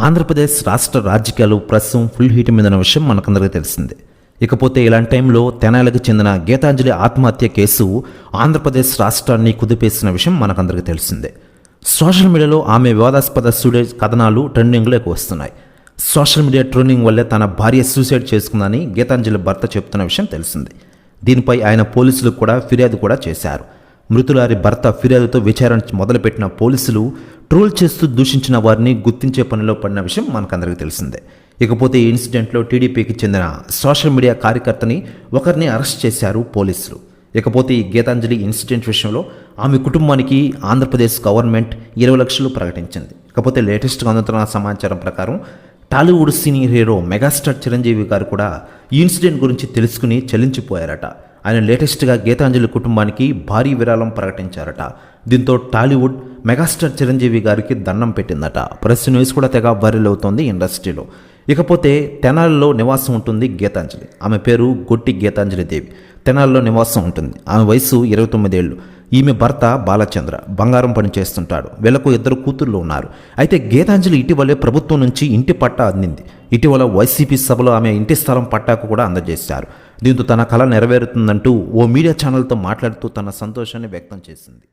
ఆంధ్రప్రదేశ్ రాష్ట్ర రాజకీయాలు ప్రస్తుతం ఫుల్ హీట్ మీద ఉన్న విషయం మనకందరికీ తెలిసిందే. ఇకపోతే ఇలాంటి టైంలో తెనాలకు చెందిన గీతాంజలి ఆత్మహత్య కేసు ఆంధ్రప్రదేశ్ రాష్ట్రాన్ని కుదిపేసిన విషయం మనకందరికీ తెలిసిందే. సోషల్ మీడియాలో ఆమె వివాదాస్పద సూడేజ్ కథనాలు ట్రెండింగ్లోకి వస్తున్నాయి. సోషల్ మీడియా ట్రోలింగ్ వల్లే తన భార్య సూసైడ్ చేసుకుందని గీతాంజలి భర్త చెప్తున్న విషయం తెలిసింది. దీనిపై ఆయన పోలీసులకు కూడా ఫిర్యాదు కూడా చేశారు. మృతులారి భర్త ఫిర్యాదుతో విచారణ మొదలుపెట్టిన పోలీసులు ట్రోల్ చేస్తూ దూషించిన వారిని గుర్తించే పనిలో పడిన విషయం మనకందరికీ తెలిసిందే. ఇకపోతే ఈ ఇన్సిడెంట్లో టీడీపీకి చెందిన సోషల్ మీడియా కార్యకర్తని ఒకరిని అరెస్ట్ చేశారు పోలీసులు. ఇకపోతే ఈ గీతాంజలి ఇన్సిడెంట్ విషయంలో ఆమె కుటుంబానికి ఆంధ్రప్రదేశ్ గవర్నమెంట్ ఇరవై లక్షలు ప్రకటించింది. ఇకపోతే లేటెస్ట్గా అందుతున్న సమాచారం ప్రకారం Tollywood senior hero megastar Chiranjeevi garu కూడా ఈ ఇన్సిడెంట్ గురించి తెలుసుకుని చెల్లించిపోయారట. ఆయన లేటెస్ట్గా గీతాంజలి కుటుంబానికి భారీ విరాళం ప్రకటించారట. దీంతో టాలీవుడ్ మెగాస్టార్ చిరంజీవి గారికి దండం పెట్టిందట. ప్రెస్ న్యూస్ కూడా తెగ వైరల్ అవుతోంది ఇండస్ట్రీలో. ఇకపోతే తెనాలిలో నివాసం ఉంటుంది గీతాంజలి. ఆమె పేరు గొట్టి గీతాంజలి దేవి. తెనాలిలో నివాసం ఉంటుంది. ఆమె వయసు ఇరవై తొమ్మిదేళ్ళు. ఈమె భర్త బాలచంద్ర. బంగారం పని చేస్తుంటాడు. వీళ్ళకు ఇద్దరు కూతుర్లు ఉన్నారు. అయితే గీతాంజలి ఇటీవలే ప్రభుత్వం నుంచి ఇంటి పట్టా అందింది. ఇటీవల వైసీపీ సభలో ఆమె ఇంటి స్థలం పట్టాకు కూడా అందజేశారు. దీంతో తన కళ నెరవేరుతుందంటూ ఓ మీడియా ఛానల్తో మాట్లాడుతూ తన సంతోషాన్ని వ్యక్తం చేసింది.